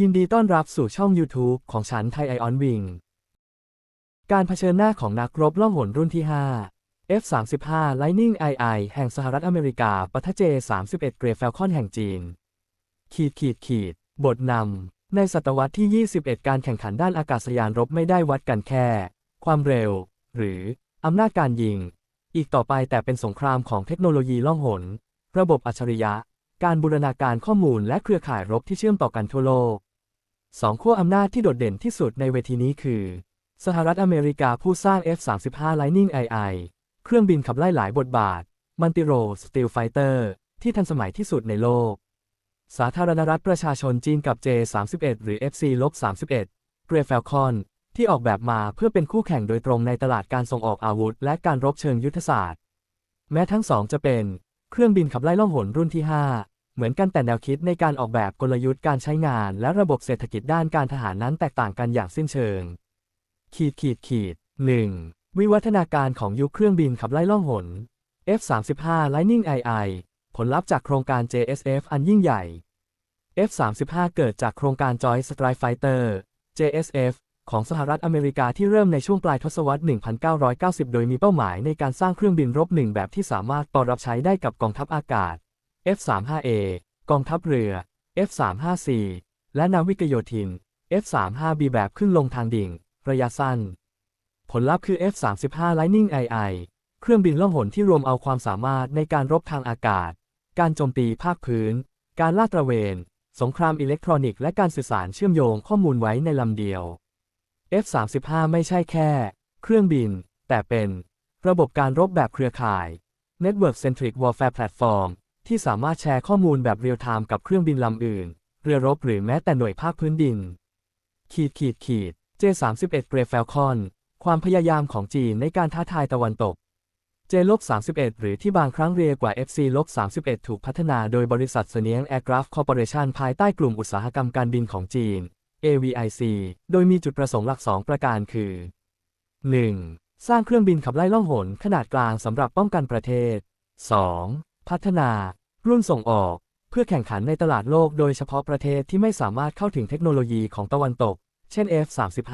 ยินดีต้อนรับสู่ช่อง YouTube ของฉันไทยไอออนวิง การเผชิญหน้าของนักรบล่องหนรุ่นที่ 5 F-35 Lightning II แห่งสหรัฐอเมริกาปะทะ J-31 Grey Falcon แห่งจีน ขีดขีดขีด บทนำ ในศตวรรษที่ 21 การแข่งขันด้านอากาศยานรบไม่ได้วัดกันแค่ ความเร็ว หรืออำนาจการยิง อีกต่อไปแต่เป็นสงครามของเทคโนโลยีล่องหน ระบบอัจฉริยะ การบูรณาการข้อมูลและเครือข่ายรบที่เชื่อมต่อกันทั่วโลก สองขั้วอำนาจที่โดดเด่นที่สุดในเวทีนี้คือ สหรัฐอเมริกาผู้สร้าง F-35 Lightning II เครื่องบินขับไล่หลายบทบาทมันติโรสตีลไฟเตอร์ที่ทันสมัยที่สุดในโลก สาธารณรัฐประชาชนจีนกับ J-31 หรือ FC-31 เกรฟ a ลคอนที่ออกแบบมาเพื่อเป็นคู่แข่งโดยตรงในตลาดการส่งออกอาวุธ และการรบเชิงยุทธศาสตร์ แม้ทั้งสองจะเป็นเครื่องบินขับไล่ล่องหนรุ่นที่ 5 เหมือนกันแต่แนวคิดในการออกแบบกลยุทธ์การใช้งาน และระบบเศรษฐกิจด้านการทหารนั้นแตกต่างกันอย่างสิ้นเชิง ขีดขีดขีด 1. วิวัฒนาการของยุคเครื่องบินขับไล่ล่องหน F-35 Lightning II ผลลัพธ์จากโครงการ JSF อันยิ่งใหญ่ F-35 เกิดจากโครงการ Joint Strike Fighter JSF ของสหรัฐอเมริกาที่เริ่มในช่วงปลายทศวรรษ 1990 โดยมีเป้าหมายในการสร้างเครื่องบินรบหนึ่งแบบที่สามารถต่อรับใช้ได้กับกองทัพอากาศ F-35A กองทัพเรือ F-35C และนาวิกโยธิน F-35B แบบขึ้นลงทางดิ่ง ระยะสั้น ผลลัพธ์คือ F-35 Lightning II เครื่องบินล่องหนที่รวมเอาความสามารถในการรบทางอากาศ การโจมตีภาคพื้น การลาดตระเวน สงครามอิเล็กทรอนิกส์และการสื่อสารเชื่อมโยงข้อมูลไว้ในลำเดียว F-35 ไม่ใช่แค่ เครื่องบิน แต่เป็น ระบบการรบแบบเครือข่าย Network Centric Warfare Platform ที่สามารถแชร์ข้อมูลแบบเรียลไทม์กับเครื่องบินลำอื่น เรือรบหรือแม้แต่หน่วยภาคพื้นดิน ขีดขีดขีด J31 Grey Falcon ความพยายามของจีนในการท้าทายตะวันตก J-31 หรือที่บางครั้งเรียกว่า FC-31 ถูกพัฒนาโดยบริษัทเซเนียง Aircraft Corporation ภายใต้กลุ่มอุตสาหกรรมการบินของจีน AVIC โดยมีจุดประสงค์หลัก 2 ประการคือ 1. สร้างเครื่องบินขับไล่ล่องหนขนาดกลางสำหรับป้องกันประเทศ 2. พัฒนารุ่นส่งออก เพื่อแข่งขันในตลาดโลกโดยเฉพาะประเทศที่ไม่สามารถเข้าถึงเทคโนโลยีของตะวันตก เช่น F-35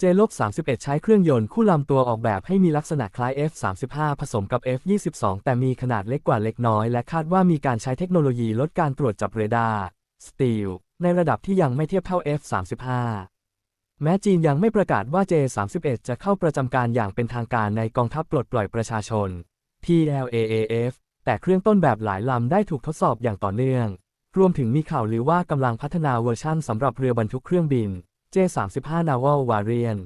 J-31 ใช้เครื่องยนต์คู่ลำตัวออกแบบให้มีลักษณะคล้าย F-35 ผสมกับ F-22 แต่มีขนาดเล็กกว่าเล็กน้อย และคาดว่ามีการใช้เทคโนโลยีลดการตรวจจับเรดาร์สตีลในระดับที่ยังไม่เทียบเท่า F-35 แม้จีนยังไม่ประกาศว่า J-31 จะเข้าประจำการอย่างเป็นทางการในกองทัพปลดปล่อยประชาชน PLAAF แต่เครื่องต้นแบบหลายลำได้ถูกทดสอบอย่างต่อเนื่อง รวมถึงมีข่าวลือว่ากำลังพัฒนาเวอร์ชั่นสำหรับเรือบรรทุกเครื่องบิน J35 Naval Variant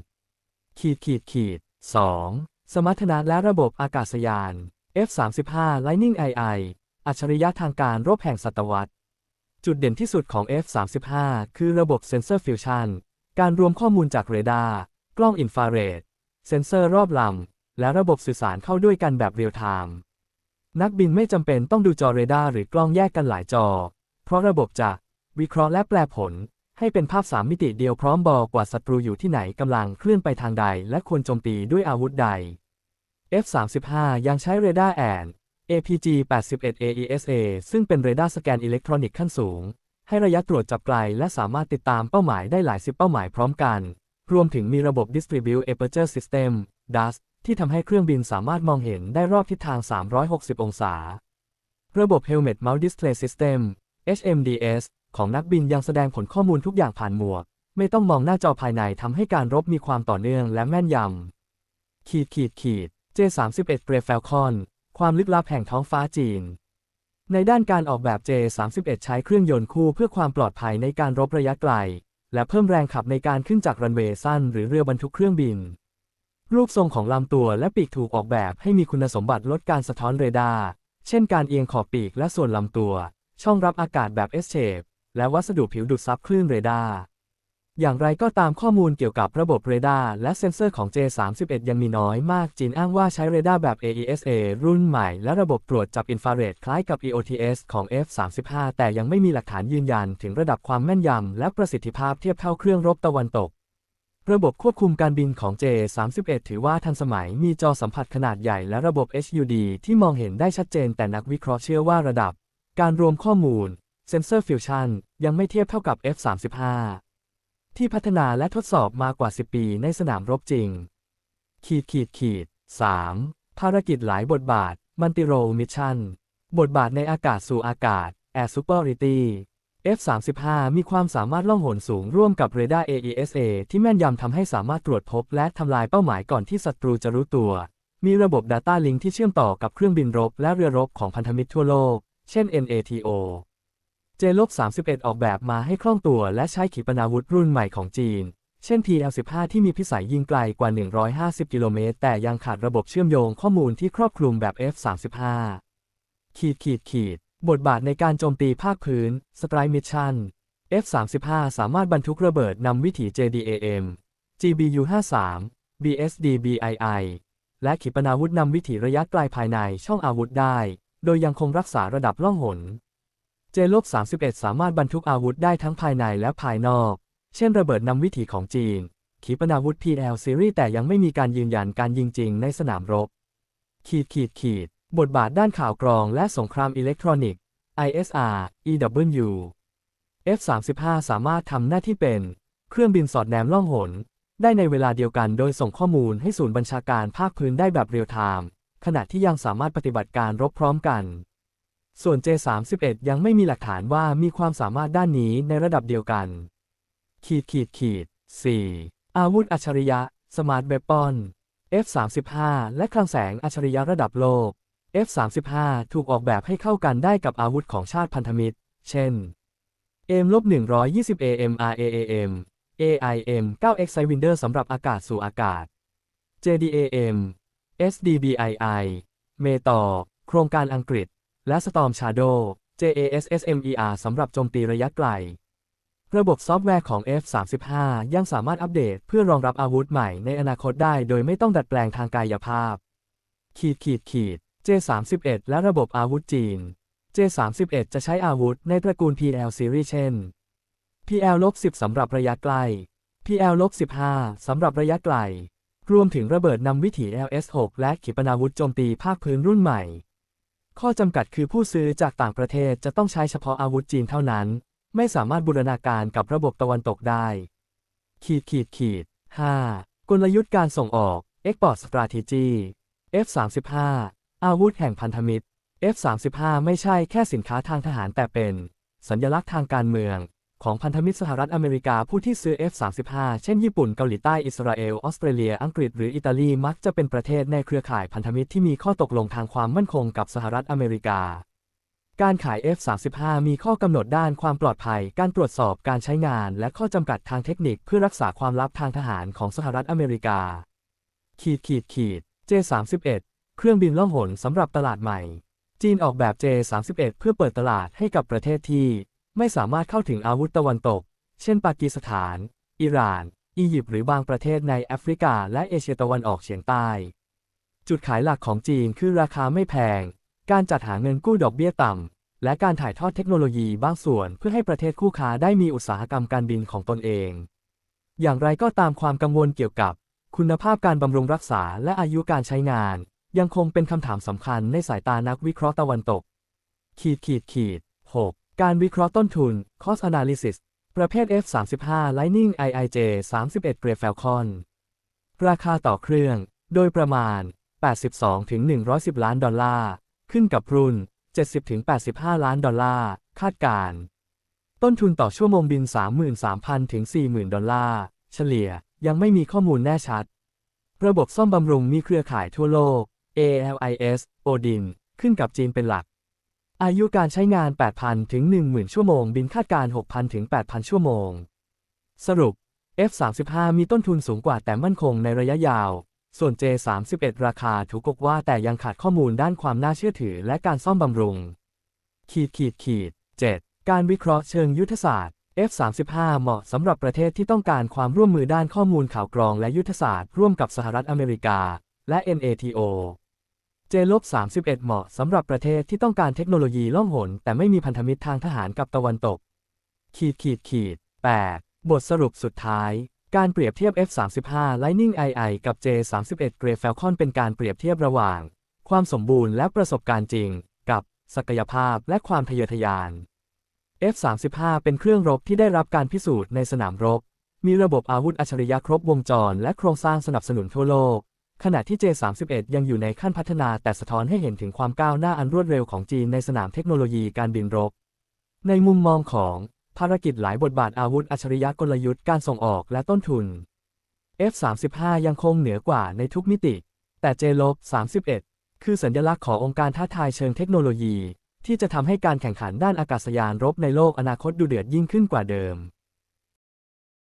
ขีดขีดขีด 2. สมรรถนะและระบบอากาศยาน F35 Lightning II อัจฉริยะทางการรบแห่งศตวรรษ จุดเด่นที่สุดของ F35 คือระบบเซนเซอร์ฟิวชันการรวมข้อมูลจากเรดาร์ กล้องอินฟราเรด เซนเซอร์รอบลำ และระบบสื่อสารเข้าด้วยกันแบบเรียลไทม์ นักบินไม่จำเป็นต้องดูจอเรดาร์หรือกล้องแยกกันหลายจอ เพราะระบบจะวิเคราะห์และแปลผล ให้เป็นภาพสามมิติเดียวพร้อมบอกว่าศัตรูอยู่ที่ไหนกำลังเคลื่อนไปทางใด และควรโจมตีด้วยอาวุธใด F-35 ยังใช้เรดาร์แอน APG-81 AESA ซึ่งเป็นเรดาร์สแกนอิเล็กทรอนิกส์ขั้นสูง ให้ระยะตรวจจับไกล และสามารถติดตามเป้าหมายได้หลายสิบเป้าหมายพร้อมกัน รวมถึงมีระบบ Distribute Aperture System DAS ที่ทำให้เครื่องบินสามารถมองเห็นได้รอบทิศทาง 360 องศา ระบบ Helmet Mount Display System HMDS ของนักบินยังแสดงผลข้อมูลทุกอย่างผ่านหมวก ไม่ต้องมองหน้าจอภายในทำให้การรบมีความต่อเนื่องและแม่นยำ ขีดขีดขีด J31 Grey Falcon ความลึกลับแห่งท้องฟ้าจีน ในด้านการออกแบบ J31 ใช้เครื่องยนต์คู่เพื่อความปลอดภัยในการรบระยะไกล และเพิ่มแรงขับในการขึ้นจากรันเวย์สั้นหรือเรือบรรทุกเครื่องบิน รูปทรงของลำตัวและปีกถูกออกแบบให้มีคุณสมบัติลดการสะท้อนเรดาร์ เช่นการเอียงขอบปีกและส่วนลำตัว ช่องรับอากาศแบบ S-shape และวัสดุผิวดูดซับคลื่นเรดาร์ อย่างไรก็ตามข้อมูลเกี่ยวกับระบบเรดาร์และเซ็นเซอร์ของ J31 ยังมีน้อยมาก จีนอ้างว่าใช้เรดาร์แบบ AESA รุ่นใหม่ และระบบตรวจจับอินฟราเรดคล้ายกับ EOTS ของ F35 แต่ยังไม่มีหลักฐานยืนยันถึงระดับความแม่นยำและประสิทธิภาพเทียบเท่าเครื่องรบตะวันตก ระบบควบคุมการบินของ J31 ถือว่าทันสมัยมีจอสัมผัสขนาดใหญ่และระบบ HUD ที่มองเห็นได้ชัดเจนแต่นักวิเคราะห์เชื่อว่าระดับ การรวมข้อมูล Sensor Fusion ยังไม่เทียบเท่ากับ F-35 ที่พัฒนาและทดสอบมากว่า 10 ปีในสนามรบจริง ขีดขีดขีด 3. ภารกิจหลายบทบาทมันติโรมิชชั่นบทบาทในอากาศสู่อากาศ Air Superiority F-35 มีความสามารถล่องหนสูงร่วมกับเรดาร์ AESA ที่แม่นยำทำให้สามารถตรวจพบและทำลายเป้าหมายก่อนที่ศัตรูจะรู้ตัว มีระบบ Data Link ที่เชื่อมต่อกับเครื่องบินรบและเรือรบของพันธมิตรทั่วโลก เช่น NATO J-31 ออกแบบมาให้คล่องตัวและใช้ขีปนาวุธรุ่นใหม่ของจีน เช่น TL-15 ที่มีพิสัยยิงไกลกว่า 150 กิโลเมตร แต่ยังขาดระบบเชื่อมโยงข้อมูลที่ครอบคลุมแบบ F-35 ขีดขีดขีด บทบาทในการโจมตีภาคพื้น Strike Mission F-35 สามารถบรรทุกระเบิดนำวิถี JDAM GBU-53 BSD-BII และขีปนาวุธนำวิถีระยะไกลภายในช่องอาวุธได้ โดยยังคงรักษาระดับล่องหน J-31 สามารถบรรทุกอาวุธได้ทั้งภายในและภายนอก เช่นระเบิดนำวิถีของจีน ขีปนาวุธ PL Series แต่ยังไม่มีการยืนยันการยิงจริงในสนามรบ ขีดขีดขีด บทบาทด้านข่าวกรองและสงครามอิเล็กทรอนิกส์ ISR EW F-35 สามารถทำหน้าที่เป็น เครื่องบินสอดแนมล่องหน ได้ในเวลาเดียวกันโดยส่งข้อมูลให้ศูนย์บัญชาการภาคพื้นได้แบบเรียลไทม์ขณะที่ยังสามารถปฏิบัติการรบพร้อมกัน ส่วน J31 ยังไม่มีหลักฐานว่ามีความสามารถด้านนี้ในระดับเดียวกัน ขีดขีดขีด 4. อาวุธอัจฉริยะ Smart Weapon F35 และคลังแสงอัจฉริยะระดับโลก F35 ถูกออกแบบให้เข้ากันได้กับอาวุธของชาติพันธมิตร เช่น M-120 AMRAAM AIM 9X Sidewinder สำหรับอากาศสู่อากาศ JDAM SDBII เมตอโครงการอังกฤษ และ Storm Shadow JASSMER สำหรับโจมตีระยะไกล ระบบซอฟต์แวร์ของ F35 ยังสามารถอัปเดตเพื่อรองรับอาวุธใหม่ในอนาคตได้โดยไม่ต้องดัดแปลงทางกายภาพ ขีดขีดขีด J31 และระบบอาวุธจีน J31 จะใช้อาวุธในตระกูล PL Series เช่น PL-10 สำหรับระยะไกล PL-15 สำหรับระยะไกล รวมถึงระเบิดนำวิถี LS6 และขีปนาวุธโจมตีภาคพื้นรุ่นใหม่ ข้อจำกัดคือผู้ซื้อจากต่างประเทศจะต้องใช้เฉพาะอาวุธจีนเท่านั้น ไม่สามารถบูรณาการกับระบบตะวันตกได้ ขีดขีดขีด 5. กลยุทธ์การส่งออก Export Strategy F35 อาวุธแห่งพันธมิตร F35 ไม่ใช่แค่สินค้าทางทหารแต่เป็น สัญลักษณ์ทางการเมือง ของพันธมิตรสหรัฐอเมริกาผู้ที่ซื้อ F35 เช่นญี่ปุ่นเกาหลีใต้อิสราเอลออสเตรเลีย อังกฤษหรืออิตาลีมักจะเป็นประเทศในเครือข่ายพันธมิตรที่มีข้อตกลงทางความมั่นคงกับสหรัฐอเมริกา การขาย F35 มีข้อกำหนดด้านความปลอดภัย การตรวจสอบการใช้งาน และข้อจำกัดทางเทคนิคเพื่อรักษาความลับทางทหารของสหรัฐอเมริกาขีดขีดขีด J31 เครื่องบินล่องหนสำหรับตลาดใหม่ จีนออกแบบ J31 เพื่อเปิดตลาดให้กับประเทศที่ ไม่สามารถเข้าถึงอาวุธตะวันตก เช่น ปากีสถาน อิหร่าน อียิปต์หรือบางประเทศในแอฟริกา และเอเชียตะวันออกเฉียงใต้ จุดขายหลักของจีนคือราคาไม่แพง การจัดหาเงินกู้ดอกเบี้ยต่ำ และการถ่ายทอดเทคโนโลยีบางส่วนเพื่อให้ประเทศคู่ค้าได้มีอุตสาหกรรมการบินของตนเอง อย่างไรก็ตามความกังวลเกี่ยวกับ คุณภาพการบำรุงรักษาและอายุการใช้งาน ยังคงเป็นคำถามสำคัญในสายตานักวิเคราะห์ตะวันตก ขีดขีดขีด 6. การวิเคราะห์ต้นทุน cost analysis ประเภท F35 Lightning IIJ 31เกร Falcon ราคาต่อเครื่อง โดยประมาณ 82-110 ล้านดอลลาร์ ขึ้นกับรุ่น 70-85 ล้านดอลลาร์ คาดการณ์ต้นทุนต่อชั่วโมงบิน 33,000 ถึง 40,000 ดอลลาร์ เฉลี่ยยังไม่มีข้อมูลแน่ชัด ระบบซ่อมบำรุงมีเครือข่ายทั่วโลก ALIS Odin ขึ้นกับจีนเป็นหลัก อายุการใช้งาน 8,000 ถึง 10,000 ชั่วโมง บินคาดการ 6,000 ถึง 8,000 ชั่วโมง สรุป F35 มีต้นทุนสูงกว่าแต่มั่นคงในระยะยาว ส่วน J31 ราคาถูกกว่าแต่ยังขาดข้อมูลด้านความน่าเชื่อถือและการซ่อมบำรุง ขีดขีดขีด 7. การวิเคราะห์เชิงยุทธศาสตร์ F35 เหมาะสำหรับประเทศที่ต้องการความร่วมมือด้านข้อมูลข่าวกรองและยุทธศาสตร์ร่วมกับสหรัฐอเมริกา และ NATO J-31 เหมาะสำหรับประเทศที่ต้องการเทคโนโลยีล่องหน แต่ไม่มีพันธมิตรทางทหารกับตะวันตก ขีดขีดขีด 8. บทสรุปสุดท้าย การเปรียบเทียบ F35 Lightning II กับ J31 Grey Falcon เป็นการเปรียบเทียบระหว่าง ความสมบูรณ์และประสบการณ์จริง กับ ศักยภาพและความทะเยอทะยาน F-35 เป็นเครื่องรบที่ได้รับการพิสูจน์ในสนามรบ มีระบบอาวุธอัจฉริยะครบวงจร และโครงสร้างสนับสนุนทั่วโลก ขณะที่ J-31 ยังอยู่ในขั้นพัฒนาแต่สะท้อนให้เห็นถึงความก้าวหน้าอันรวดเร็วของจีนในสนามเทคโนโลยีการบินรบ ในมุมมองของภารกิจหลายบทบาทอาวุธอัจฉริยะกลยุทธ์การส่งออกและต้นทุน F-35 ยังคงเหนือกว่าในทุกมิติ แต่ J-31 คือสัญลักษณ์ขององค์การท้าทายเชิงเทคโนโลยี ที่จะทำให้การแข่งขันด้านอากาศยานรบในโลกอนาคตดูเดือดยิ่งขึ้นกว่าเดิม